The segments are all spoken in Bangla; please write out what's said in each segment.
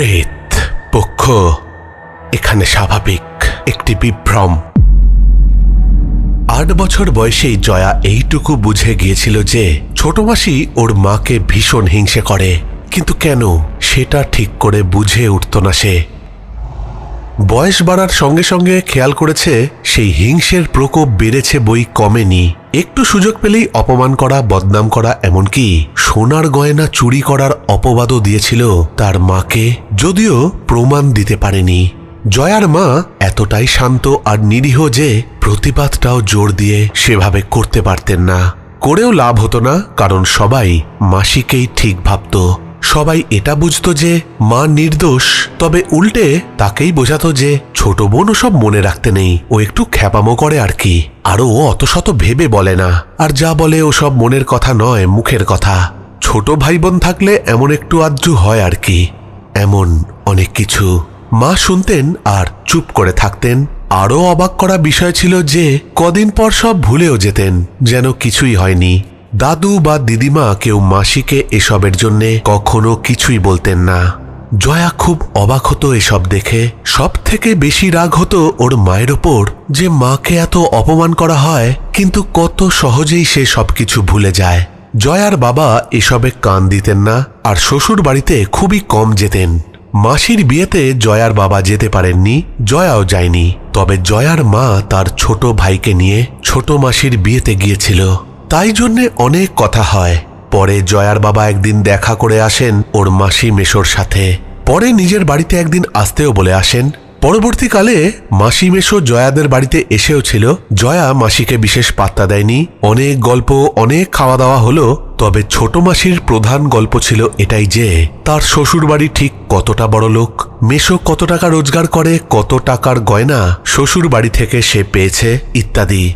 প্রেত পক্ষ, এখানে স্বাভাবিক একটি বিভ্রম। আট বছর বয়সেই জয়া এইটুকু বুঝে গিয়েছিল যে, ছোট মাসি ওর মাকে ভীষণ হিংসে করে, কিন্তু কেন সেটা ঠিক করে বুঝে উঠত না সে। বয়স বাড়ার সঙ্গে সঙ্গে খেয়াল করেছে, সেই হিংসের প্রকোপ বেড়েছে বই কমেনি। একটু সুযোগ পেলেই অপমান করা, বদনাম করা এমনকি সোনার গয়না চুরি করার অপবাদও দিয়েছিল তার মাকে, যদিও প্রমাণ দিতে পারেনি। জয়ার মা এতটাই শান্ত আর নিরীহ যে প্রতিবাদটাও জোর দিয়ে সেভাবে করতে পারতেন না। করেও লাভ হতো না, কারণ সবাই মাসিকেই ঠিক ভাবত। সবাই এটা বুঝতো যে মা নির্দোষ, তবে উল্টে তাকেই বোঝাতো যে ছোট বোন সব মনে রাখতে নেই। ও একটু খ্যাপামো করে আর কি। আরও ও অত শত ভেবে বলে না। আর যা বলে ও সব মনের কথা নয়, মুখের কথা। ছোট ভাই বোন থাকলে এমন একটু আজ্জু হয় আর কি। এমন অনেক কিছু। মা শুনতেন আর চুপ করে থাকতেন। আরও অবাক করা বিষয় ছিল যে কদিন পর সব ভুলেও যেতেন, যেন কিছুই হয়নি। দাদু বা দিদিমা কেউ মাসিকে এসবের জন্যে কখনো কিছুই বলতেন না। জয়া খুব অবাক হতো এসব দেখে। সব থেকে বেশি রাগ হতো ওর মায়ের ওপর যে মাকে এত অপমান করা হয়, কিন্তু কত সহজেই সে সবকিছু ভুলে যায়। জয়ার বাবা এসবে কান দিতেন না আর শ্বশুর বাড়িতে খুবই কম যেতেন। মাসির বিয়েতে জয়ার বাবা যেতে পারেননি, জয়াও যায়নি। তবে জয়ার মা তার ছোট ভাইকে নিয়ে ছোট মাসির বিয়েতে গিয়েছিল। তাই জন্যে অনেক কথা হয়। পরে জয়ার বাবা একদিন দেখা করে আসেন ওর মাসি মেশোর সাথে। পরে নিজের বাড়িতে একদিন আসতেও বলে আসেন। পরবর্তীকালে মাসি মেশো জয়াদের বাড়িতে এসেও ছিল। জয়া মাসিকে বিশেষ পাত্তা দেয়নি। অনেক গল্প, অনেক খাওয়া দাওয়া হলো, তবে ছোট মাসির প্রধান গল্প ছিল এটাই যে, তার শ্বশুর বাড়ি ঠিক কতটা বড় লোক, মেশো কত টাকা রোজগার করে, কত টাকার গয়না শ্বশুর বাড়ি থেকে সে পেয়েছে, ইত্যাদি।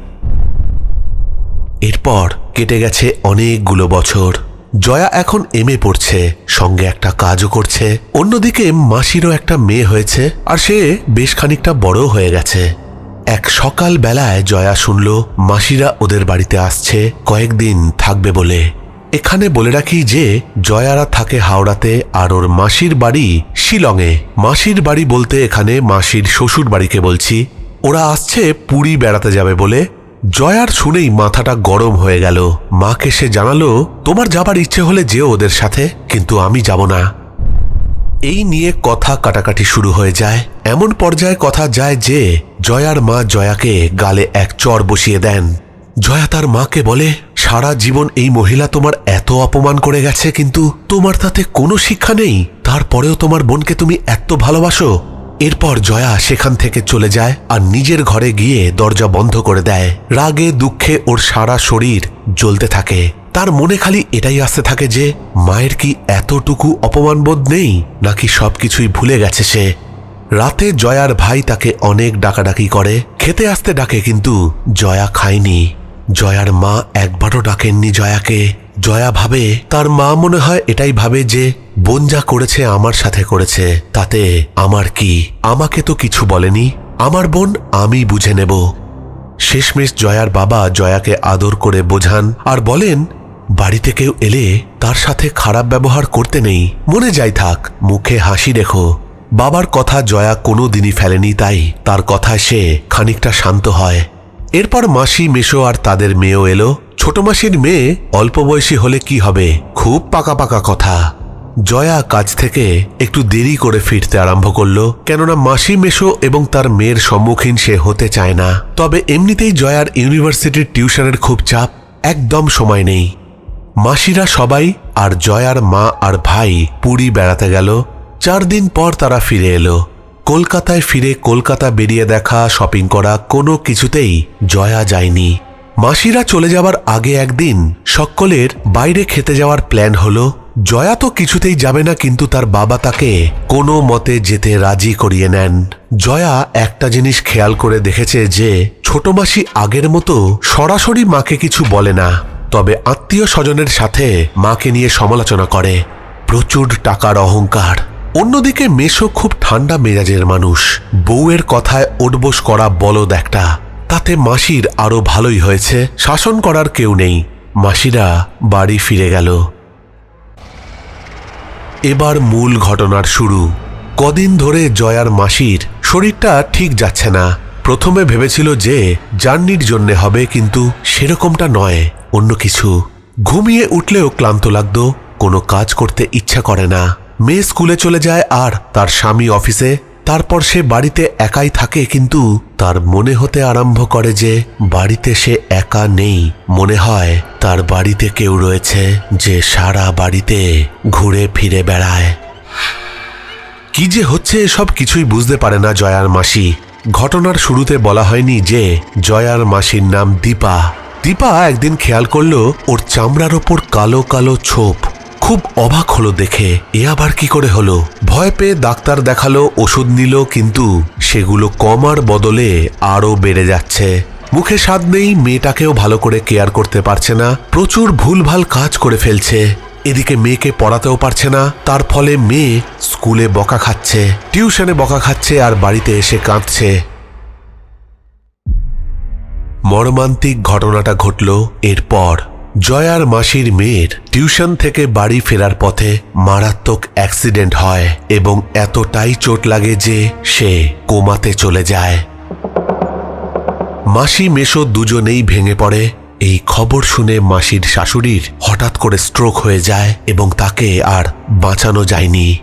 এরপর কেটে গেছে অনেকগুলো বছর। জয়া এখন এম এ পড়ছে, সঙ্গে একটা কাজও করছে। অন্যদিকে মাসিরও একটা মেয়ে হয়েছে, আর সে বেশ খানিকটা বড় হয়ে গেছে। এক সকাল বেলায় জয়া শুনল, মাসিরা ওদের বাড়িতে আসছে, কয়েকদিন থাকবে বলে। এখানে বলে রাখি যে, জয়ারা থাকে হাওড়াতে, আর ওর মাসির বাড়ি শিলংয়ে। মাসির বাড়ি বলতে এখানে মাসির শ্বশুর বাড়িকে বলছি। ওরা আসছে পুরী বেড়াতে যাবে বলে জয়ার শুনেই মাথাটা গরম হয়ে গেল। মাকে সে জানালো, তোমার যাবার ইচ্ছে হলে যেও ওদের সাথে, কিন্তু আমি যাব না। এই নিয়ে কথা কাটাকাটি শুরু হয়ে যায়। এমন পর্যায়ে কথা যায় যে, জয়ার মা জয়াকে গালে এক চর বসিয়ে দেন। জয়া তার মাকে বলে, সারা জীবন এই মহিলা তোমার এত অপমান করে গেছে, কিন্তু তোমার তাতে কোনো শিক্ষা নেই। তারপরেও তোমার বোনকে তুমি এত ভালোবাসো এরপর জয়া সেখান থেকে চলে যায় আর নিজের ঘরে গিয়ে দরজা বন্ধ করে দেয়। রাগে, দুঃখে ওর সারা শরীর জ্বলতে থাকে। তার মনে খালি এটাই আসতে থাকে যে, মায়ের কি এতটুকু অপমানবোধ নেই, নাকি সবকিছুই ভুলে গেছে সে? রাতে জয়ার ভাই তাকে অনেক ডাকাডাকি করে। খেতে আসতে ডাকে, কিন্তু জয়া খায়নি। জয়ার মা একবারও ডাকেননি জয়াকে। জয়া ভাবে, তার মা মনে হয় এটাই ভাবে যে বোন যা করেছে আমার সাথে করেছে, তাতে আমার কি? আমাকে তো কিছু বলেনি। আমার বোন আমি বুঝে নেব। শেষমেশ জয়ার বাবা জয়াকে আদর করে বোঝান আর বলেন, বাড়িতে কেউ এলে তার সাথে খারাপ ব্যবহার করতে নেই। মনে যাই থাক, মুখে হাসি রেখো। বাবার কথা জয়া কোনো দিনই ফেলেনি, তাই তার কথায় সে খানিকটা শান্ত হয়। এরপর মাসি, মেশো আর তাদের মেয়েও এলো। ছোট মাসির মেয়ে অল্প বয়সী হলে কি হবে? খুব পাকা পাকা কথা। জয়া কাজ থেকে একটু দেরি করে ফিরতে আরম্ভ করল, কেননা মাসি মেশো এবং তার মেয়ের সম্মুখীন সে হতে চায় না। তবে এমনিতেই জয়ার ইউনিভার্সিটির টিউশনের খুব চাপ, একদম সময় নেই। মাসিরা সবাই আর জয়ার মা আর ভাই পুরী বেড়াতে গেল। চার দিন পর তারা ফিরে এলো। কলকাতায় ফিরে কলকাতা বেরিয়ে দেখা, শপিং করা কোনো কিছুতেই জয়া যায়নি। মাসিরা চলে যাবার আগে একদিন সকলের বাইরে খেতে যাওয়ার প্ল্যান হলো, জয়া তো কিছুতেই যাবে না কিন্তু তার বাবা তাকে কোনো মতে যেতে রাজি করিয়ে নেন। জয়া একটা জিনিস খেয়াল করে দেখেছে যে, ছোট মাসি আগের মতো সরাসরি মাকে কিছু বলে না, তবে আত্মীয় স্বজনের সাথে মাকে নিয়ে সমালোচনা করে। প্রচুর টাকার অহংকার। অন্যদিকে মেশো খুব ঠান্ডা মেজাজের মানুষ। বউয়ের কথায় ওটবোস করা বলদ একটা। তাতে মাসির আরও ভালোই হয়েছে। শাসন করার কেউ নেই। মাসিরা বাড়ি ফিরে গেল। এবার মূল ঘটনার শুরু। কদিন ধরে জয়ার মাসির শরীরটা ঠিক যাচ্ছে না। প্রথমে ভেবেছিল যে জার্নির জন্য হবে, কিন্তু সেরকমটা নয়, অন্য কিছু। ঘুমিয়ে উঠলেও ক্লান্ত লাগতো, কোনো কাজ করতে ইচ্ছা করে না। মেয়ে স্কুলে চলে যায় আর তার স্বামী অফিসে তারপর সে বাড়িতে একাই থাকে, কিন্তু তার মনে হতে আরম্ভ করে যে বাড়িতে সে একা নেই। মনে হয় তার বাড়িতে কেউ রয়েছে যে সারা বাড়িতে ঘুরে ফিরে বেড়ায়। কি যে হচ্ছে এসব কিছুই বুঝতে পারে না জয়ার মাসি। ঘটনার শুরুতে বলা হয়নি যে জয়ার মাসির নাম দীপা। দীপা একদিন খেয়াল করল, ওর চামড়ার ওপর কালো কালো ছোপ। খুব অবাক হলো দেখে। এ আবার কি করে হলো? ভয় পেয়ে ডাক্তার দেখাল, ওষুধ নিল, কিন্তু সেগুলো কমার বদলে আরও বেড়ে যাচ্ছে। মুখে স্বাদ নেই, মেয়েটাকেও ভালো করে কেয়ার করতে পারছে না। প্রচুর ভুলভাল কাজ করে ফেলছে। এদিকে মেয়েকে পড়াতেও পারছে না, তার ফলে মেয়ে স্কুলে বকা খাচ্ছে। টিউশনে বকা খাচ্ছে আর বাড়িতে এসে কাঁদছে। মর্মান্তিক ঘটনাটা ঘটল এরপর। জয়ার মাসির মেয়ের টিউশন থেকে বাড়ি ফেরার পথে মারাত্মক অ্যাক্সিডেন্ট হয় এবং এতটাই চোট লাগে যে সে কোমাতে চলে যায়। মাসি মেশো দুজনেই ভেঙে পড়ে। এই খবর শুনে মাসির শাশুড়ির হঠাৎ করে স্ট্রোক হয়ে যায় এবং তাকে আর বাঁচানো যায়নি।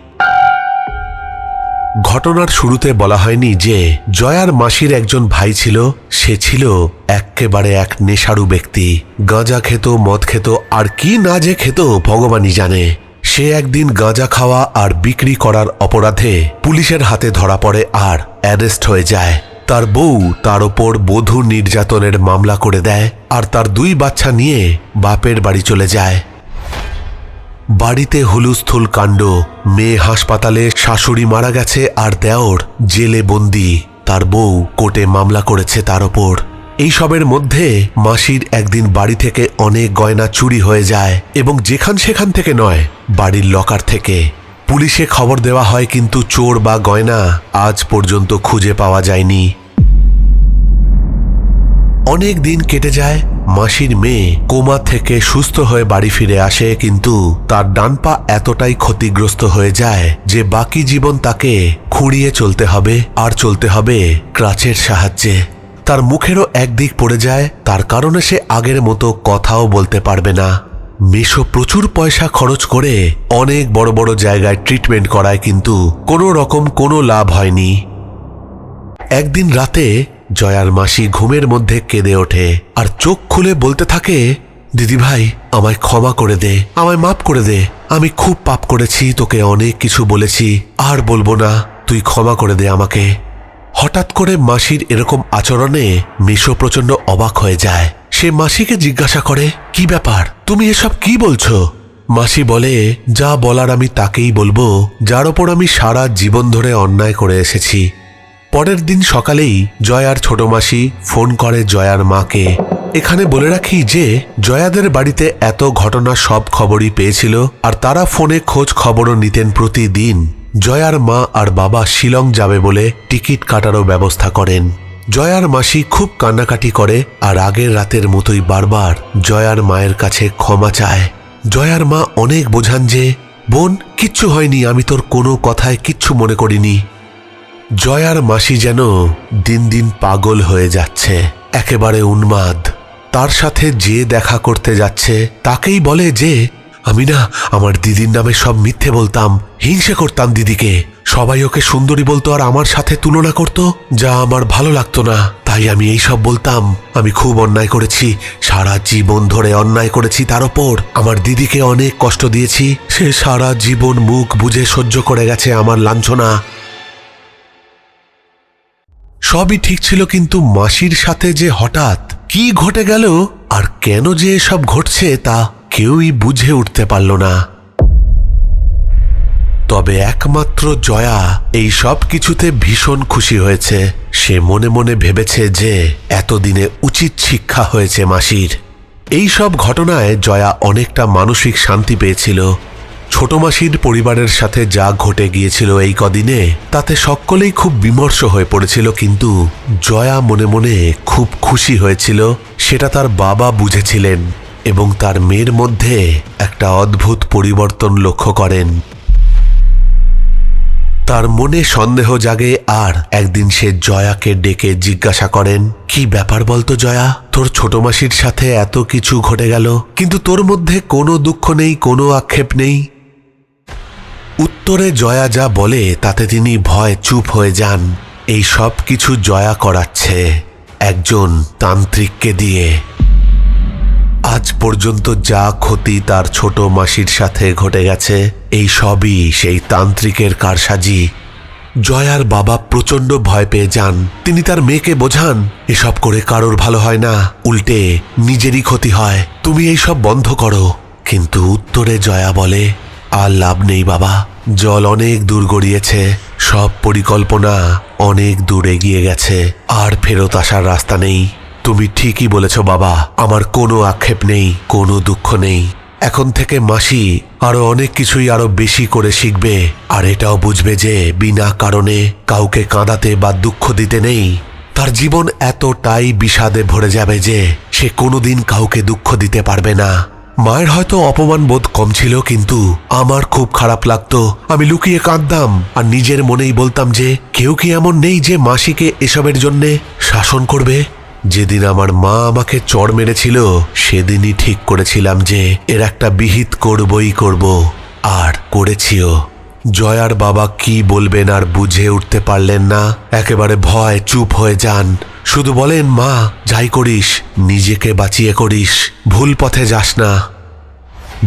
ঘটনার শুরুতে বলা হয়নি যে জয়ার মাসির একজন ভাই ছিল, সে ছিল এক্কেবারে এক নেশারু ব্যক্তি। গাঁজা খেত, মদ খেত, আর কি না যে খেত ভগবানই জানে। সে একদিন গাঁজা খাওয়া আর বিক্রি করার অপরাধে পুলিশের হাতে ধরা পড়ে আর অ্যারেস্ট হয়ে যায়। তার বউ তার ওপর বধূ নির্যাতনের মামলা করে দেয় আর তার দুই বাচ্চা নিয়ে বাপের বাড়ি চলে যায়। বাড়িতে হুলুস্থুল কাণ্ড, মেয়ে হাসপাতালে শাশুড়ি মারা গেছে আর দেওর জেলে বন্দি। তার বউ কোর্টে মামলা করেছে তার ওপর। এইসবের মধ্যে মাসির একদিন বাড়ি থেকে অনেক গয়না চুরি হয়ে যায় এবং যেখান সেখান থেকে নয়, বাড়ির লকার থেকে। পুলিশে খবর দেওয়া হয় কিন্তু চোর বা গয়না আজ পর্যন্ত খুঁজে পাওয়া যায়নি। অনেক দিন কেটে যায়, মাসির মেয়ে কোমা থেকে সুস্থ হয়ে বাড়ি ফিরে আসে, কিন্তু তার ডান পা এতটাই ক্ষতিগ্রস্ত হয়ে যায় যে বাকি জীবন তাকে খুঁড়িয়ে চলতে হবে আর চলতে হবে ক্রাচের সাহায্যে। তার মুখেরও একদিক পড়ে যায়, তার কারণে সে আগের মতো কথাও বলতে পারবে না। মেশো প্রচুর পয়সা খরচ করে অনেক বড় বড় জায়গায় ট্রিটমেন্ট করায়, কিন্তু কোনো রকম কোনো লাভ হয়নি। একদিন রাতে জয়ার মাসি ঘুমের মধ্যে কেঁদে ওঠে আর চোখ খুলে বলতে থাকে, দিদি ভাই, আমায় ক্ষমা করে দে, আমায় মাপ করে দে। আমি খুব পাপ করেছি, তোকে অনেক কিছু বলেছি। আর বলব না, তুই ক্ষমা করে দে আমাকে। হঠাৎ করে মাসির এরকম আচরণে মিশো প্রচণ্ড অবাক হয়ে যায়। সে মাসিকে জিজ্ঞাসা করে, কি ব্যাপার? তুমি এসব কি বলছো? মাসি বলে, যা বলার আমি তাকেই বলব। যার ওপর আমি সারা জীবন ধরে অন্যায় করে এসেছি। পরের দিন সকালেই জয়ার ছোট মাসি ফোন করে জয়ার মাকে। এখানে বলে রাখি যে, জয়াদের বাড়িতে এত ঘটনা সব খবরই পেয়েছিল, আর তারা ফোনে খোঁজ খবরও নিতেন প্রতিদিন। জয়ার মা আর বাবা শিলং যাবে বলে টিকিট কাটারও ব্যবস্থা করেন। জয়ার মাসি খুব কান্নাকাটি করে, আর আগের রাতের মতোই বারবার জয়ার মায়ের কাছে ক্ষমা চায়। জয়ার মা অনেক বোঝান যে, বোন, কিচ্ছু হয়নি, আমি তোর কোনো কথায় কিচ্ছু মনে করিনি। জয়ার মাসি যেন দিন দিন পাগল হয়ে যাচ্ছে, একেবারে উন্মাদ। তার সাথে যে দেখা করতে যাচ্ছে, তাকেই বলে যে, আমি না আমার দিদির নামে সব মিথ্যে বলতাম, হিংসে করতাম দিদিকে। সবাই ওকে সুন্দরী বলতো আর আমার সাথে তুলনা করত। যা আমার ভালো লাগতো না, তাই আমি এই সব বলতাম। আমি খুব অন্যায় করেছি, সারা জীবন ধরে অন্যায় করেছি তার ওপর। আমার দিদিকে অনেক কষ্ট দিয়েছি, সে সারা জীবন মুখ বুঝে সহ্য করে গেছে আমার লাঞ্ছনা। সবই ঠিক ছিল কিন্তু মাসির সাথে যে হঠাৎ কি ঘটে গেল আর কেন যে এসব ঘটছে তা কেউই বুঝে উঠতে পারল না। তবে একমাত্র জয়া এই সব কিছুতে ভীষণ খুশি হয়েছে। সে মনে মনে ভেবেছে যে এতদিনে উচিত শিক্ষা হয়েছে মাসির। এই সব ঘটনায় জয়া অনেকটা মানসিক শান্তি পেয়েছিল। ছোট মাসির পরিবারের সাথে যা ঘটে গিয়েছিল এই কদিনে, তাতে সকলেই খুব বিমর্ষ হয়ে পড়েছিল, কিন্তু জয়া মনে মনে খুব খুশি হয়েছিল, সেটা তার বাবা বুঝেছিলেন এবং তার মেয়ের মধ্যে একটা অদ্ভুত পরিবর্তন লক্ষ্য করেন। তার মনে সন্দেহ জাগে, আর একদিন সে জয়াকে ডেকে জিজ্ঞাসা করেন, কি ব্যাপার বলতো জয়া? তোর ছোট মাসির সাথে এত কিছু ঘটে গেল, কিন্তু তোর মধ্যে কোনো দুঃখ নেই, কোনো আক্ষেপ নেই? উত্তরে জয়া যা বলে, তাতে তিনি ভয় চুপ হয়ে যান। এই সব কিছু জয়া করাচ্ছে একজন তান্ত্রিককে দিয়ে। আজ পর্যন্ত যা ক্ষতি তার ছোট মাসির সাথে ঘটে গেছে, এই সবই সেই তান্ত্রিকের কারসাজি। জয়ার বাবা প্রচণ্ড ভয় পেয়ে যান। তিনি তার মেয়েকে বোঝান, এসব করে কারোর ভালো হয় না, উল্টে নিজেরই ক্ষতি হয়। তুমি এই সব বন্ধ করো। কিন্তু উত্তরে জয়া বলে আর লাভ নেই বাবা। জল অনেক দূর গড়িয়েছে। সব পরিকল্পনা অনেক দূর এগিয়ে গেছে। আর ফেরত আসার রাস্তা নেই। তুমি ঠিকই বলেছ বাবা, আমার কোনো আক্ষেপ নেই, কোনো দুঃখ নেই। এখন থেকে মাসি আরও অনেক কিছুই আরও বেশি করে শিখবে। আর এটাও বুঝবে যে বিনা কারণে কাউকে কাঁদাতে বা দুঃখ দিতে নেই। তার জীবন এতটাই বিষাদে ভরে যাবে যে সে কোনোদিন কাউকে দুঃখ দিতে পারবে না। মায়ের হয়তো অপমান বোধ কম ছিল, কিন্তু আমার খুব খারাপ লাগতো। আমি লুকিয়ে কাঁদতাম আর নিজের মনেই বলতাম যে, কেউ কি এমন নেই যে মাসিকে এসবের জন্যে শাসন করবে? যেদিন আমার মা আমাকে চড় মেরেছিল, সেদিনই ঠিক করেছিলাম যে, এর একটা বিহিত করবই করব। আর করেছিও। জয়ার বাবা কি বলবেন আর বুঝে উঠতে পারলেন না। একেবারে ভয়, চুপ হয়ে যান। শুধু বলেন, মা, যাই করিস, নিজেকে বাঁচিয়ে করিস, ভুল পথে যাস না।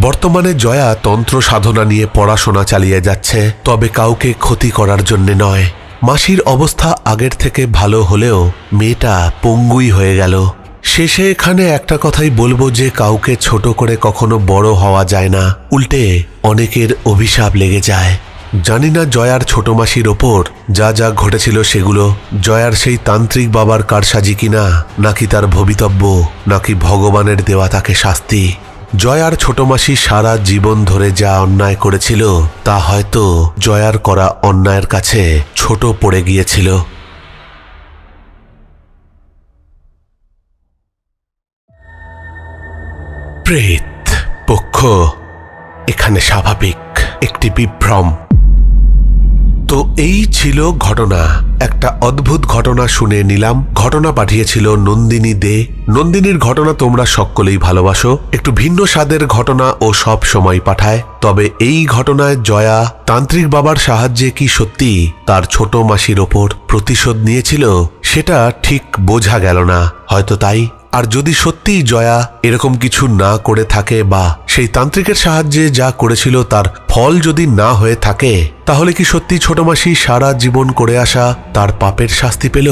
বর্তমানে জয়া তন্ত্র সাধনা নিয়ে পড়াশোনা চালিয়ে যাচ্ছে, তবে কাউকে ক্ষতি করার জন্য নয়। মাসির অবস্থা আগের থেকে ভালো হলেও মেয়েটা পঙ্গুই হয়ে গেল। শেষে এখানে একটা কথাই বলব যে কাউকে ছোট করে কখনো বড় হওয়া যায় না। উল্টে অনেকের অভিশাপ লেগে যায়। জানি না জয়ার ছোট মাসির ওপর যা যা ঘটেছিল সেগুলো, জয়ার সেই তান্ত্রিক বাবার কারসাজি কিনা, নাকি তার ভবিতব্য, নাকি ভগবানের দেওয়া তাকে শাস্তি। জয়ার ছোট মাসি সারা জীবন ধরে যা অন্যায় করেছিল, তা হয়তো জয়ার করা অন্যায়ের কাছে ছোট পড়ে গিয়েছিল। প্রেত পক্ষ, এখানে স্বাভাবিক একটি বিভ্রম। তো এই ছিল ঘটনা। একটা অদ্ভুত ঘটনা শুনে নিলাম। ঘটনা পাঠিয়েছিল নন্দিনী দে। নন্দিনীর ঘটনা তোমরা সকলেই ভালোবাসো। একটু ভিন্ন স্বাদের ঘটনা ও সব সময় পাঠায়। তবে এই ঘটনায় জয়া, তান্ত্রিক বাবার সাহায্যে কি সত্যি তার ছোট মাসির ওপর প্রতিশোধ নিয়েছিল, সেটা ঠিক বোঝা গেল না। হয়তো তাই আর যদি সত্যিই জয়া এরকম কিছু না করে থাকে বা সেই তান্ত্রিকের সাহায্যে যা করেছিল তার ফল যদি না হয়ে থাকে, তাহলে কি সত্যি ছোট মাসি সারা জীবন করে আসা তার পাপের শাস্তি পেল?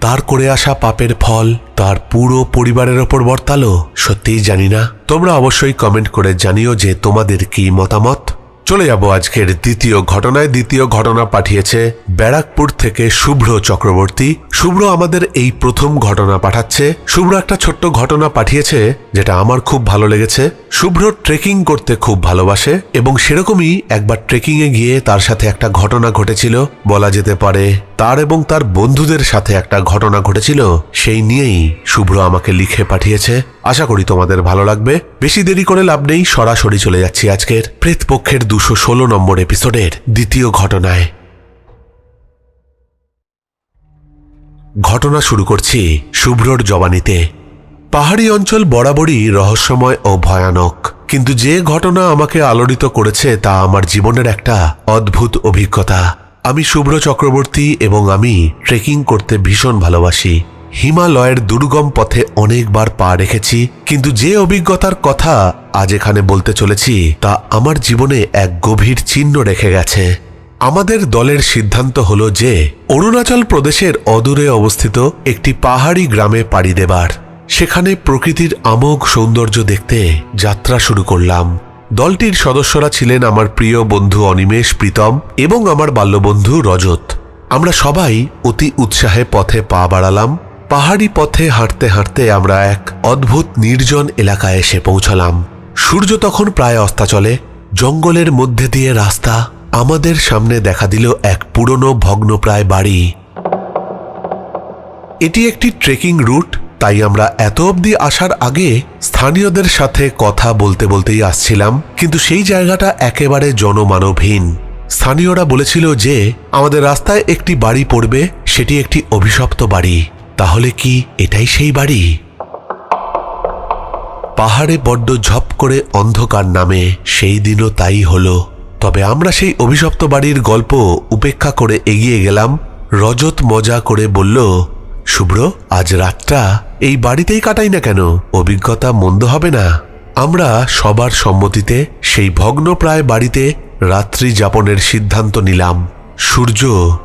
তার করে আসা পাপের ফল তার পুরো পরিবারের ওপর বর্তালো? সত্যিই জানি না। তোমরা অবশ্যই কমেন্ট করে জানিও যে তোমাদের কি মতামত। চলে যাব আজকের দ্বিতীয় ঘটনায়। দ্বিতীয় ঘটনা পাঠিয়েছে ব্যারাকপুর থেকে শুভ্র চক্রবর্তী। শুভ্র আমাদের এই প্রথম ঘটনা পাঠাচ্ছে। শুভ্র একটা ছোট্ট ঘটনা পাঠিয়েছে যেটা আমার খুব ভালো লেগেছে। শুভ্র ট্রেকিং করতে খুব ভালোবাসে এবং সেরকমই একবার ট্রেকিংয়ে গিয়ে তার সাথে একটা ঘটনা ঘটেছিল। বলা যেতে পারে তার এবং তার বন্ধুদের সাথে একটা ঘটনা ঘটেছিল, সেই নিয়েই শুভ্র আমাকে লিখে পাঠিয়েছে। আশা করি তোমাদের ভালো লাগবে। বেশি দেরি করে লাভ নেই, সরাসরি চলে যাচ্ছি আজকের প্রেতপক্ষের দুশো ষোলো নম্বর এপিসোডের দ্বিতীয় ঘটনায়। ঘটনা শুরু করছি শুভ্রর জবানিতে। পাহাড়ি অঞ্চল বরাবরই রহস্যময় ও ভয়ানক, কিন্তু যে ঘটনা আমাকে আলোড়িত করেছে তা আমার জীবনের একটা অদ্ভুত অভিজ্ঞতা। আমি শুভ্র চক্রবর্তী এবং আমি ট্রেকিং করতে ভীষণ ভালোবাসি। হিমালয়ের দুর্গম পথে অনেকবার পা রেখেছি, কিন্তু যে অভিজ্ঞতার কথা আজ এখানে বলতে চলেছি, তা আমার জীবনে এক গভীর চিহ্ন রেখে গেছে। আমাদের দলের সিদ্ধান্ত হল যে, অরুণাচল প্রদেশের অদূরে অবস্থিত একটি পাহাড়ি গ্রামে পাড়ি দেবার। সেখানে প্রকৃতির আমোঘ সৌন্দর্য দেখতে যাত্রা শুরু করলাম। দলটির সদস্যরা ছিলেন আমার প্রিয় বন্ধু অনিমেষ প্রীতম এবং আমার বাল্যবন্ধু রজত। আমরা সবাই অতি উৎসাহে পথে পা বাড়ালাম। পাহাড়ি পথে হাঁটতে হাঁটতে আমরা এক অদ্ভুত নির্জন এলাকায় এসে পৌঁছালাম। সূর্য তখন প্রায় অস্তাচলে জঙ্গলের মধ্যে দিয়ে রাস্তা আমাদের সামনে দেখা দিল এক পুরনো ভগ্নপ্রায় বাড়ি। এটি একটি ট্রেকিং রুট। তাই আমরা এত অবধি আসার আগে স্থানীয়দের সাথে কথা বলতে বলতেই আসছিলাম, কিন্তু সেই জায়গাটা একেবারে জনমানবহীন। স্থানীয়রা বলেছিল যে, আমাদের রাস্তায় একটি বাড়ি পড়বে, সেটি একটি অভিশপ্ত বাড়ি। তাহলে কি এটাই সেই বাড়ি? পাহাড়ে বড্ড ঝপ করে অন্ধকার নামে, সেই দিনও তাই হলো। তবে আমরা সেই অভিশপ্ত বাড়ির গল্প উপেক্ষা করে এগিয়ে গেলাম, রজত মজা করে বলল শুভ্র, আজ রাতটা এই বাড়িতেই কাটাই না কেন? অভিজ্ঞতা মন্দ হবে না। আমরা সবার সম্মতিতে সেই ভগ্নপ্রায় বাড়িতে রাত্রি যাপনের সিদ্ধান্ত নিলাম। সূর্য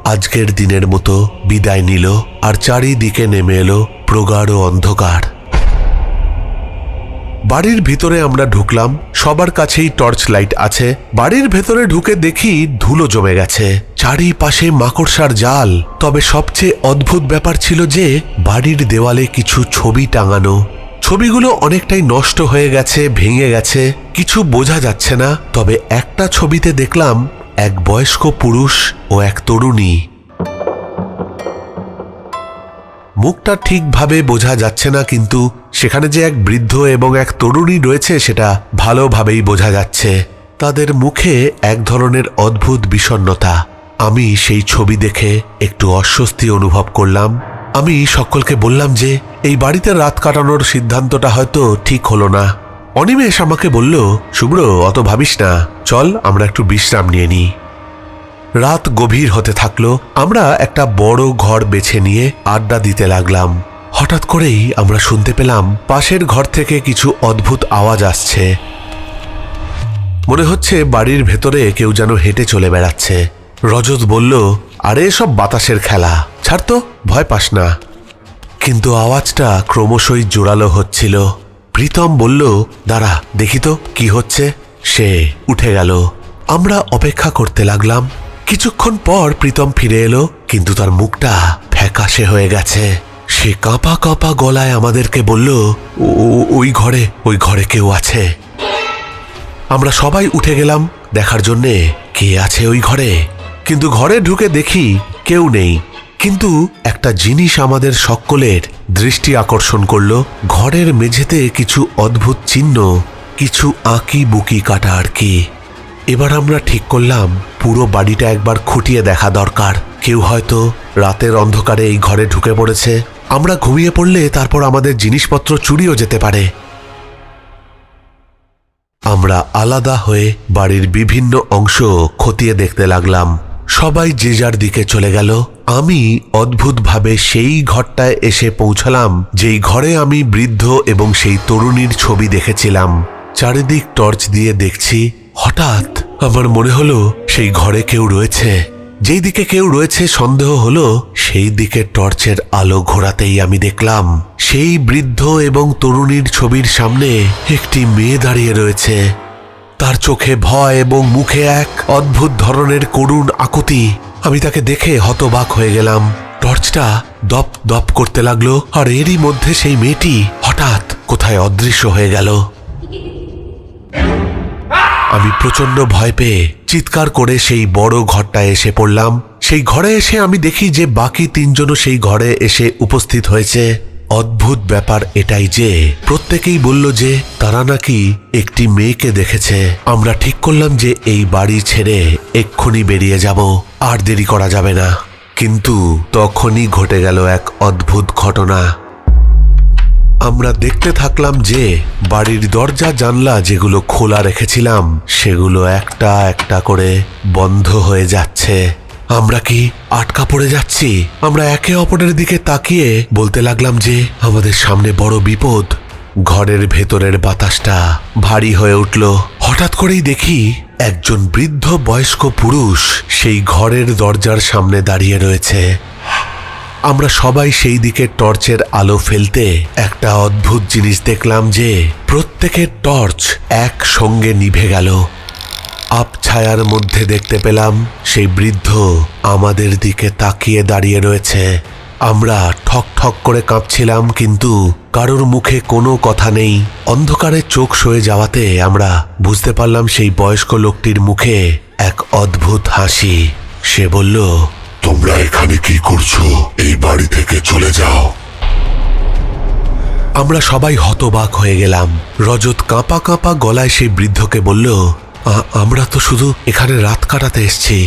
আজকের দিনের মতো বিদায় নিল আর চারিদিকে নেমে এলো প্রগাঢ় অন্ধকার। বাড়ির ভিতরে আমরা ঢুকলাম, সবার কাছেই টর্চ লাইট আছে। বাড়ির ভেতরে ঢুকে দেখি ধুলো জমে গেছে। চারিপাশে মাকড়সার জাল। তবে সবচেয়ে অদ্ভুত ব্যাপার ছিল যে, বাড়ির দেওয়ালে কিছু ছবি টাঙানো। ছবিগুলো অনেকটাই নষ্ট হয়ে গেছে, ভেঙে গেছে, কিছু বোঝা যাচ্ছে না। তবে একটা ছবিতে দেখলাম, এক বয়স্ক পুরুষ ও এক তরুণী। মুখটা ঠিকভাবে বোঝা যাচ্ছে না, কিন্তু সেখানে যে এক বৃদ্ধ এবং এক তরুণী রয়েছে সেটা ভালোভাবেই বোঝা যাচ্ছে। তাদের মুখে এক ধরনের অদ্ভুত বিষণ্ণতা। আমি সেই ছবি দেখে একটু অস্বস্তি অনুভব করলাম। আমি সকলকে বললাম যে, এই বাড়িতে রাত কাটানোর সিদ্ধান্তটা হয়তো ঠিক হলো না। অনিমেষ আমাকে বলল শুভ্র অত ভাবিস না। চল, আমরা একটু বিশ্রাম নিয়ে নিই। রাত গভীর হতে থাকল, আমরা একটা বড় ঘর বেছে নিয়ে আড্ডা দিতে লাগলাম। হঠাৎ করেই আমরা শুনতে পেলাম, পাশের ঘর থেকে কিছু অদ্ভুত আওয়াজ আসছে। মনে হচ্ছে বাড়ির ভেতরে কেউ যেন হেঁটে চলে বেড়াচ্ছে। রজত বলল, আরে সব বাতাসের খেলা। ছাড় তো, ভয় পাস না। কিন্তু আওয়াজটা ক্রমশই জোরালো হচ্ছিল। প্রীতম বলল, দাঁড়া, দেখি তো, কি হচ্ছে? সে উঠে গেল। আমরা অপেক্ষা করতে লাগলাম। কিছুক্ষণ পর প্রীতম ফিরে এলো, কিন্তু তার মুখটা ফ্যাকাশে হয়ে গেছে। সে কাঁপা কাঁপা গলায় আমাদেরকে বলল, "ও- ও- ওই ঘরে ওই ঘরে কেউ আছে? আমরা সবাই উঠে গেলাম দেখার জন্যে, কে আছে ওই ঘরে? কিন্তু ঘরে ঢুকে দেখি কেউ নেই। কিন্তু একটা জিনিস আমাদের সকলের দৃষ্টি আকর্ষণ করল, ঘরের মেঝেতে কিছু অদ্ভুত চিহ্ন, কিছু আঁকি বুকি কাটা আর কি। এবার আমরা ঠিক করলাম পুরো বাড়িটা একবার খুঁটিয়ে দেখা দরকার। কেউ হয়তো রাতের অন্ধকারে এই ঘরে ঢুকে পড়েছে। আমরা ঘুমিয়ে পড়লে তারপর আমাদের জিনিসপত্র চুরিও যেতে পারে। আমরা আলাদা হয়ে বাড়ির বিভিন্ন অংশ খতিয়ে দেখতে লাগলাম। সবাই যে যার দিকে চলে গেল। আমি অদ্ভুতভাবে সেই ঘরটায় এসে পৌঁছালাম, যেই ঘরে আমি বৃদ্ধ এবং সেই তরুণীর ছবি দেখেছিলাম। চারিদিক টর্চ দিয়ে দেখছি হঠাৎ আমার মনে হলো সেই ঘরে কেউ রয়েছে। যেই দিকে কেউ রয়েছে সন্দেহ হলো, সেই দিকে টর্চের আলো ঘোরাতেই আমি দেখলাম, সেই বৃদ্ধ এবং তরুণীর ছবির সামনে একটি মেয়ে দাঁড়িয়ে রয়েছে। তার চোখে ভয় এবং মুখে এক অদ্ভুত ধরনের করুণ আকুতি। আমি তাকে দেখে হতবাক হয়ে গেলাম। টর্চটা দপ দপ করতে লাগল, আর এরই মধ্যে সেই মেয়েটি হঠাৎ কোথায় অদৃশ্য হয়ে গেল। আমি প্রচণ্ড ভয় পেয়ে চিৎকার করে সেই বড় ঘরটায় এসে পড়লাম। সেই ঘরে এসে আমি দেখি যে বাকি তিনজনও সেই ঘরে এসে উপস্থিত হয়েছে। অদ্ভুত ব্যাপার এটাই যে প্রত্যেকেই বলল যে তারা নাকি একটি মেয়েকে দেখেছে। আমরা ঠিক করলাম যে এই বাড়ি ছেড়ে এক্ষুনি বেরিয়ে যাব, আর দেরি করা যাবে না। কিন্তু তখনই ঘটে গেল এক অদ্ভুত ঘটনা। আমরা দেখতে থাকলাম যে বাড়ির দরজা, জানলা যেগুলো খোলা রেখেছিলাম, সেগুলো একটা একটা করে বন্ধ হয়ে যাচ্ছে। আমরা কি আটকা পড়ে যাচ্ছি? আমরা একে অপরের দিকে তাকিয়ে বলতে লাগলাম যে, আমাদের সামনে বড় বিপদ। ঘরের ভেতরের বাতাসটা ভারী হয়ে উঠল। হঠাৎ করেই দেখি একজন বৃদ্ধ বয়স্ক পুরুষ সেই ঘরের দরজার সামনে দাঁড়িয়ে রয়েছে। আমরা সবাই সেই দিকে টর্চের আলো ফেলতে একটা অদ্ভুত জিনিস দেখলাম যে প্রত্যেকের টর্চ একসঙ্গে নিভে গেল। আপছায়ার মধ্যে দেখতে পেলাম সেই বৃদ্ধ আমাদের দিকে তাকিয়ে দাঁড়িয়ে রয়েছে। আমরা ঠক ঠক করে কাঁপছিলাম, কিন্তু কারোর মুখে কোনো কথা নেই। অন্ধকারে চোখ সয়ে যাওয়াতে আমরা বুঝতে পারলাম সেই বয়স্ক লোকটির মুখে এক অদ্ভুত হাসি। সে বলল তোমরা এখানে কি করছ? এই বাড়ি থেকে চলে যাও। আমরা সবাই হতবাক হয়ে গেলাম। রজত কাঁপা কাঁপা গলায় সেই বৃদ্ধকে বলল আমরা তো শুধু এখানে রাত কাটাতে এসেছি।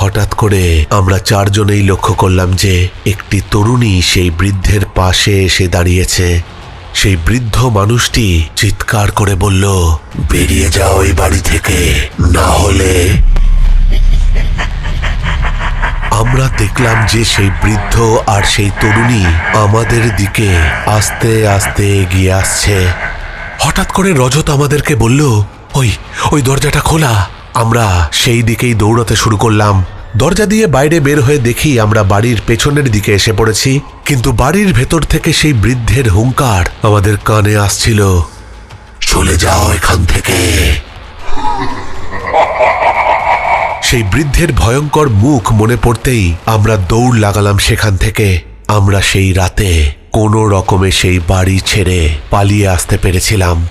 হঠাৎ করে আমরা চারজনেই লক্ষ্য করলাম যে একটি তরুণী সেই বৃদ্ধের পাশে এসে দাঁড়িয়েছে। সেই বৃদ্ধ মানুষটি চিৎকার করে বলল, বেরিয়ে যাও এই বাড়ি থেকে, না হলে আমরা দেখলাম যে সেই বৃদ্ধ আর সেই তরুণী আমাদের দিকে আস্তে আস্তে এগিয়ে আসছে। হঠাৎ করে রজত আমাদেরকে বলল, ওই ওই দরজাটা খোলা। আমরা সেই দিকেই দৌড়াতে শুরু করলাম। দরজা দিয়ে বাইরে বের হয়ে দেখি আমরা বাড়ির পেছনের দিকে এসে পড়েছি। কিন্তু বাড়ির ভেতর থেকে সেই বৃদ্ধের হুঙ্কার আমাদের কানে আসছিল। চলে যাও এখান থেকে। সেই বৃদ্ধের ভয়ঙ্কর মুখ মনে পড়তেই আমরা দৌড় লাগালাম সেখান থেকে। আমরা সেই রাতে কোনো রকমে সেই বাড়ি ছেড়ে পালিয়ে আসতে পেরেছিলাম।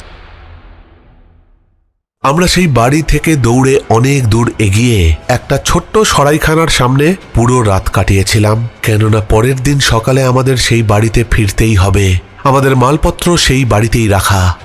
আমরা সেই বাড়ি থেকে দৌড়ে অনেক দূর এগিয়ে একটা ছোট্ট সরাইখানার সামনে পুরো রাত কাটিয়েছিলাম। কেননা পরের দিন সকালে আমাদের সেই বাড়িতে ফিরতেই হবে। আমাদের মালপত্র সেই বাড়িতেই রাখা।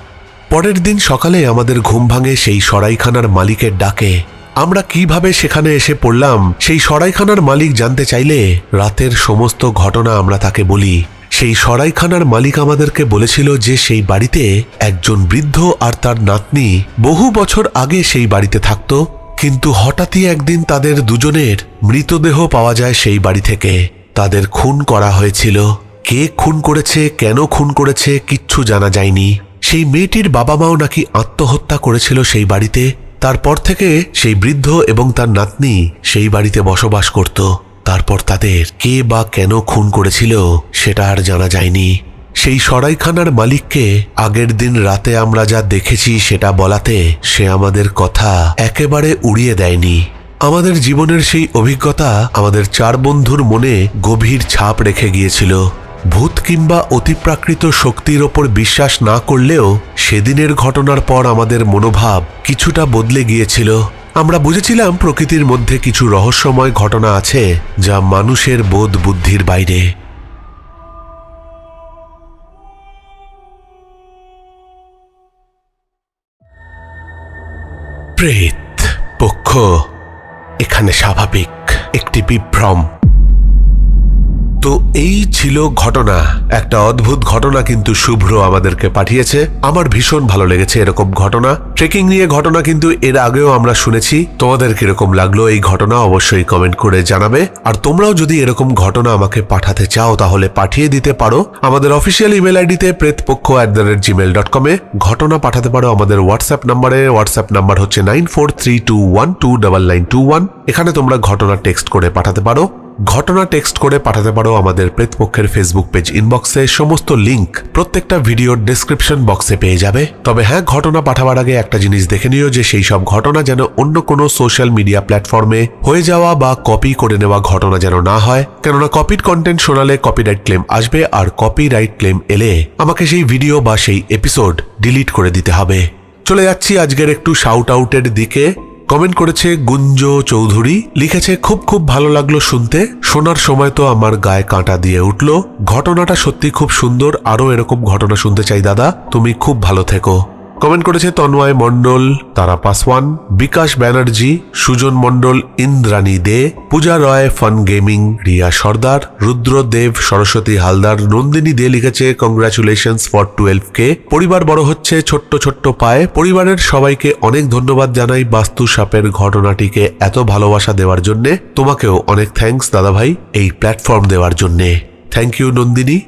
পরের দিন সকালে আমাদের ঘুম ভাঙে সেই সরাইখানার মালিকের ডাকে। আমরা কীভাবে সেখানে এসে পড়লাম, সেই সরাইখানার মালিক জানতে চাইলে রাতের সমস্ত ঘটনা আমরা তাকে বলি। সেই সরাইখানার মালিক আমাদেরকে বলেছিল যে সেই বাড়িতে একজন বৃদ্ধ আর তার নাতনি বহু বছর আগে সেই বাড়িতে থাকত, কিন্তু হঠাৎই একদিন তাদের দুজনের মৃতদেহ পাওয়া যায় সেই বাড়ি থেকে। তাদের খুন করা হয়েছিল। কে খুন করেছে, কেন খুন করেছে কিচ্ছু জানা যায়নি। সেই মেয়েটির বাবা মাও নাকি আত্মহত্যা করেছিল সেই বাড়িতে। তারপর থেকে সেই বৃদ্ধ এবং তার নাতনি সেই বাড়িতে বসবাস করত। তারপর তাদের কে বা কেন খুন করেছিল সেটা আর জানা যায়নি। সেই সরাইখানার মালিককে আগের দিন রাতে আমরা যা দেখেছি সেটা বলাতে সে আমাদের কথা একেবারে উড়িয়ে দেয়নি। আমাদের জীবনের সেই অভিজ্ঞতা আমাদের চার বন্ধুর মনে গভীর ছাপ রেখে গিয়েছিল। ভূত কিংবা অতিপ্রাকৃত শক্তির ওপর বিশ্বাস না করলেও সেদিনের ঘটনার পর আমাদের মনোভাব কিছুটা বদলে গিয়েছিল। আমরা বুঝেছিলাম প্রকৃতির মধ্যে কিছু রহস্যময় ঘটনা আছে যা মানুষের বোধ বুদ্ধির বাইরে। প্রেত, পক্ষ, এখানে স্বাভাবিক একটি বিভ্রম। তো এই ছিল ঘটনা। একটা অদ্ভুত ঘটনা কিন্তু শুভ্র আমাদেরকে পাঠিয়েছে। আমার ভীষণ ভালো লেগেছে এরকম ঘটনা। ট্রেকিং নিয়ে ঘটনা কিন্তু এর আগেও আমরা শুনেছি। তোমাদের কীরকম লাগল এই ঘটনা অবশ্যই কমেন্ট করে জানাবে। আর তোমরাও যদি এরকম ঘটনা আমাকে পাঠাতে চাও, তাহলে পাঠিয়ে দিতে পারো। আমাদের অফিসিয়াল ইমেল আইডিতে Pretpokkho at the rate Gmail dot কমে ঘটনা পাঠাতে পারো আমাদের হোয়াটসঅ্যাপ নাম্বারে হোয়াটসঅ্যাপ নাম্বার হচ্ছে nine four three two one two double nine two one এখানে তোমরা ঘটনা টেক্সট করে পাঠাতে পারো। ঘটনা টেক্সট করে পাঠাতে পারো আমাদের প্রেতপক্ষের ফেসবুক পেজ ইনবক্সে সমস্ত লিংক প্রত্যেকটা ভিডিওর ডেসক্রিপশন বক্সে পেয়ে যাবে। তবে হ্যাঁ ঘটনা পাঠাবার আগে একটা জিনিস দেখে নিও যে সেই সব ঘটনা যেন অন্য কোনো সোশ্যাল মিডিয়া প্ল্যাটফর্মে হয়ে যাওয়া বা কপি করে নেওয়া ঘটনা যেন না হয়। কেননা কপিড কন্টেন্ট শোনালে কপিরাইট ক্লেম আসবে আর কপিরাইট ক্লেম এলে আমাকে সেই ভিডিও বা সেই এপিসোড ডিলিট করে দিতে হবে। চলে যাচ্ছি আজকের একটু শাউট আউটের দিকে। কমেন্ট করেছে গুঞ্জ চৌধুরী, লিখেছে, খুব খুব ভালো লাগল শুনতে। শোনার সময় তো আমার গায়ে কাঁটা দিয়ে উঠল। ঘটনাটা সত্যি খুব সুন্দর। আরও এরকম ঘটনা শুনতে চাই, দাদা। তুমি খুব ভালো থেকো। কমেন্ট করেছে তন্ময় মণ্ডল, তারা পাসওয়ান, বিকাশ ব্যানার্জি, সুজন মণ্ডল, ইন্দ্রাণী দে, পূজা রয়, ফান গেমিং, রিয়া সর্দার রুদ্র দেব সরস্বতী হালদার, নন্দিনী দে লিখেছে কংগ্রাচুলেশনস ফর টুয়েলভ কে পরিবার বড় হচ্ছে, ছোট্ট ছোট্ট পায়ে। পরিবারের সবাইকে অনেক ধন্যবাদ জানাই বাস্তু সাপের ঘটনাটিকে এত ভালোবাসা দেওয়ার জন্যে। তোমাকেও অনেক থ্যাঙ্কস দাদাভাই, এই প্ল্যাটফর্ম দেওয়ার জন্যে। Thank you Nandini.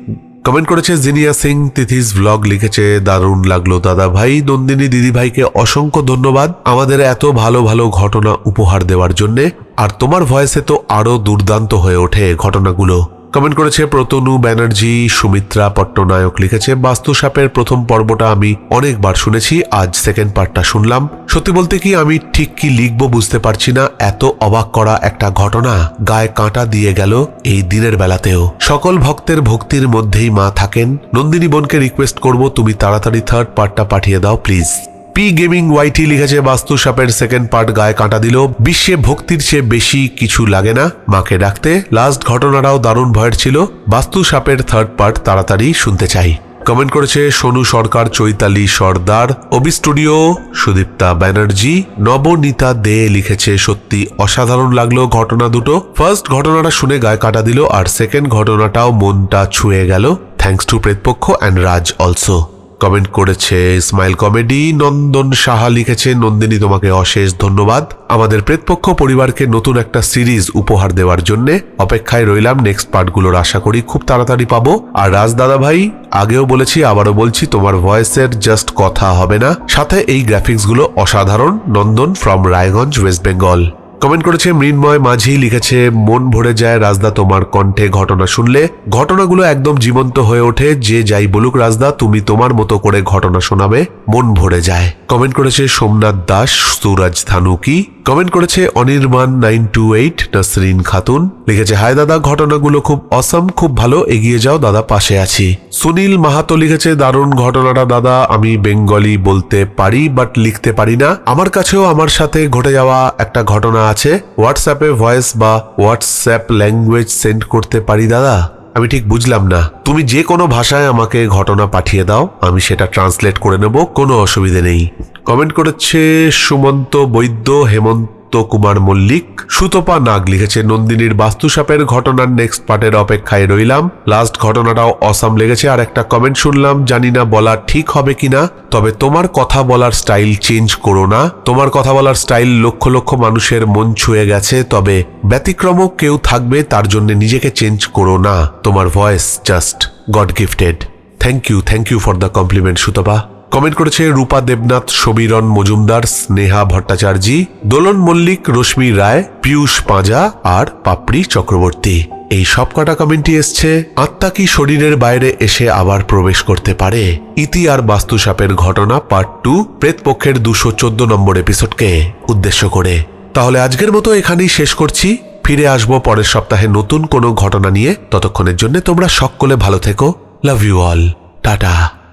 কমেন্ট করেছে জিনিয়া সিং, তিথিস ব্লগ লিখেছে, দারুণ লাগল দাদা ভাই। নন্দিনী দিদি ভাইকে অসংখ্য ধন্যবাদ আমাদের এত ভালো ভালো ঘটনা উপহার দেওয়ার জন্যে। আর তোমার ভয়েসে তো আরও দুর্দান্ত হয়ে ওঠে ঘটনাগুলো। কমেন্ট করেছে প্রতনু ব্যানার্জি, সুমিত্রা পট্টনায়ক লিখেছে, বাস্তু সাপের প্রথম পর্বটা আমি অনেকবার শুনেছি, আজ সেকেন্ড পার্টটা শুনলাম। সত্যি বলতে কি আমি ঠিক কি লিখব বুঝতে পারছি না, এত অবাক করা একটা ঘটনা গায়ে কাঁটা দিয়ে গেল এই দিনের বেলাতেও। সকল ভক্তের ভক্তির মধ্যেই মা থাকেন। নন্দিনী বোনকে রিকোয়েস্ট করব, তুমি তাড়াতাড়ি থার্ড পার্টটা পাঠিয়ে দাও প্লিজ পি গেমিং ওয়াইটি লিখেছে, বাস্তু সাপের সেকেন্ড পার্ট গায়ে কাঁটা দিল। বিশ্বে ভক্তির চেয়ে বেশি কিছু লাগে না মাকে ডাকতে। লাস্ট ঘটনাটাও দারুণ ভয়ের ছিল। বাস্তু সাপের থার্ড পার্ট তাড়াতাড়ি শুনতে চাই। কমেন্ট করেছে, সোনু সরকার, চৈতালি সর্দার। অবি স্টুডিও সুদীপ্তা ব্যানার্জি। নবনীতা দে লিখেছে, সত্যি অসাধারণ লাগল ঘটনা দুটো। ফার্স্ট ঘটনাটা শুনে গায়ে কাটা দিল আর সেকেন্ড ঘটনাটাও মনটা ছুঁয়ে গেল। Thanks to Pretpokkho and Raj also comment করেছে স্মাইল কমেডি নন্দন সাহা লিখেছে, নন্দিনী, তোমাকে অশেষ ধন্যবাদ। আমাদের প্রেতপক্ষ পরিবারকে নতুন একটা সিরিজ উপহার দেওয়ার জন্য অপেক্ষায় রইলাম। নেক্সট পার্টগুলোর আশা করি খুব তাড়াতাড়ি পাবো। আর রাজ দাদা ভাই, আগেও বলেছি, আবারও বলছি, তোমার ভয়েসের জাস্ট কথা হবে না। সাথে এই গ্রাফিক্সগুলো অসাধারণ। Nandan from Raiganj West Bengal comment করেছে মৃন্ময় মাঝি, লিখেছে, মন ভরে যায় রাজদা তোমার কণ্ঠে ঘটনা শুনলে। ঘটনাগুলো একদম জীবন্ত হয়ে ওঠে, যে যাই বলুক রাজদা, তুমি তোমার মতো করে ঘটনা শোনাবে, মন ভরে যায়। কমেন্ট করেছে সোমনাথ দাস, সুরাজ থানুকি কমেন্ট করেছে Anirban nine two eight, Nasrin Khatun. লিখেছে, হায় দাদা, ঘটনাগুলো খুব অসম খুব ভালো, এগিয়ে যাও, দাদা পাশে আছি। সুনীল মাহাতো লিখেছে, দারুণ ঘটনাটা, দাদা, আমি বেঙ্গলি বলতে পারি বাট লিখতে পারি না। আমার কাছেও আমার সাথে ঘটে যাওয়া একটা ঘটনা আছে। হোয়াটসঅ্যাপে ভয়েস বা হোয়াটসঅ্যাপ ল্যাঙ্গুয়েজ সেন্ড করতে পারি, দাদা? আমি ঠিক বুঝলাম না। তুমি যে কোনো ভাষায় আমাকে ঘটনা পাঠিয়ে দাও, আমি সেটা ট্রান্সলেট করে নেব, কোনো অসুবিধে নেই। কমেন্ট করেছে সুমন্ত বৈদ্য, হেমন্ত কুমার মল্লিক। সুতপা নাগ লিখেছে, নন্দিনীর বাস্তুসাপের ঘটনার নেক্সট পার্টের অপেক্ষায় রইলাম। লাস্ট ঘটনাটাও অসাম লেগেছে, আর একটা কমেন্ট শুনলাম, জানি না বলা ঠিক হবে কিনা, তবে তোমার কথা বলার স্টাইল চেঞ্জ করো না। তোমার কথা বলার স্টাইল লক্ষ লক্ষ মানুষের মন ছুঁয়ে গেছে, তবে ব্যতিক্রম কেউ থাকবে, তার জন্য নিজেকে চেঞ্জ করো না। তোমার voice just God gifted thank you thank you for the compliment Sutapa. Comment করেছে রূপা দেবনাথ, সমীরণ মজুমদার, স্নেহা ভট্টাচার্যী, দোলন মল্লিক, রশ্মি রায়, পীয়ূষ পাঁজা আর পাপড়ি চক্রবর্তী। এই সব কটা কমেন্টই এসছে। আত্মা কি শরীরের বাইরে এসে আবার প্রবেশ করতে পারে? ইতি আর বাস্তুসাপের ঘটনা পার্ট টু, প্রেতপক্ষের দুশো চোদ্দ নম্বর এপিসোডকে উদ্দেশ্য করে। তাহলে আজকের মতো এখানেই শেষ করছি। ফিরে আসব পরের সপ্তাহে নতুন কোনো ঘটনা নিয়ে। ততক্ষণের জন্য তোমরা সকলে ভালো থেকো। Love you all. টাটা।